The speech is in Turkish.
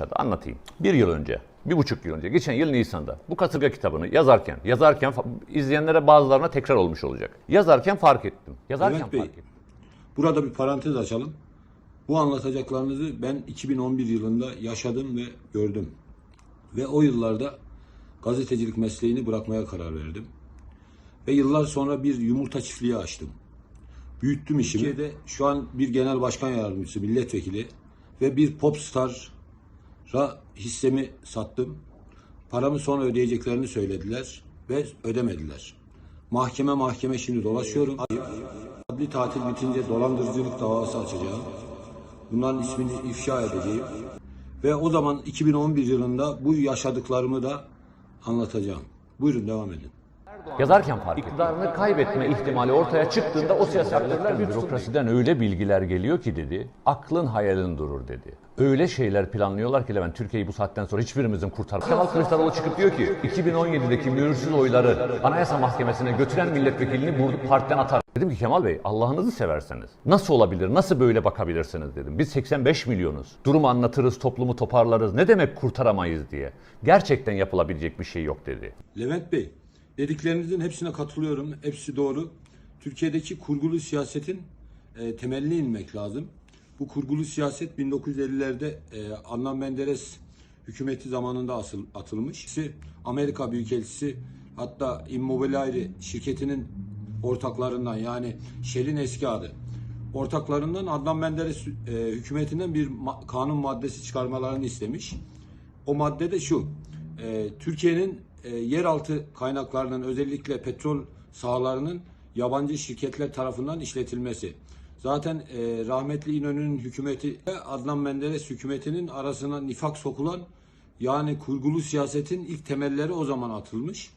başladı. Anlatayım. Bir yıl önce, bir buçuk yıl önce, geçen yıl Nisan'da bu kasırga kitabını yazarken, yazarken izleyenlere bazılarına tekrar olmuş olacak. Yazarken fark ettim. Yazarken Levent Bey. fark ettim. Burada bir parantez açalım. Bu anlatacaklarınızı ben 2011 yılında yaşadım ve gördüm. Ve o yıllarda gazetecilik mesleğini bırakmaya karar verdim. Ve yıllar sonra bir yumurta çiftliği açtım. Büyüttüm işimi. Türkiye'de şu an bir genel başkan yardımcısı, milletvekili ve bir popstar'a hissemi sattım. Paramı sonra ödeyeceklerini söylediler ve ödemediler. Mahkeme mahkeme şimdi dolaşıyorum. Adli tatil bitince dolandırıcılık davası açacağım. Bunların ismini ifşa edeceğim. Ve o zaman 2011 yılında bu yaşadıklarımı da anlatacağım. Buyurun devam edin. Yazarken fark ettim. İktidarını kaybetme ihtimali ortaya çıktığında o bir bürokrasiden öyle bilgiler geliyor ki dedi, aklın hayalin durur dedi. Öyle şeyler planlıyorlar ki Levent, Türkiye'yi bu saatten sonra hiçbirimizin kurtar. Kemal Kılıçdaroğlu çıkıp diyor ki 2017'deki mühürsüz oyları Anayasa Mahkemesi'ne götüren milletvekilini bu partiden atar. Dedim ki Kemal Bey Allah'ınızı severseniz nasıl olabilir, nasıl böyle bakabilirsiniz dedim. Biz 85 milyonuz. Durumu anlatırız, toplumu toparlarız. Ne demek kurtaramayız diye. Gerçekten yapılabilecek bir şey yok dedi. Levent Bey, dediklerinizin hepsine katılıyorum. Hepsi doğru. Türkiye'deki kurgulu siyasetin e, temeline inmek lazım. Bu kurgulu siyaset 1950'lerde e, Adnan Menderes hükümeti zamanında asıl, atılmış. Amerika Büyükelçisi hatta Immobiliare şirketinin ortaklarından yani Shell'in eski adı ortaklarından Adnan Menderes e, hükümetinden bir ma- kanun maddesi çıkarmalarını istemiş. O madde de şu. E, Türkiye'nin e, yeraltı kaynaklarının özellikle petrol sahalarının yabancı şirketler tarafından işletilmesi. Zaten e, rahmetli İnönü'nün hükümeti Adnan Menderes hükümetinin arasına nifak sokulan yani kurgulu siyasetin ilk temelleri o zaman atılmış.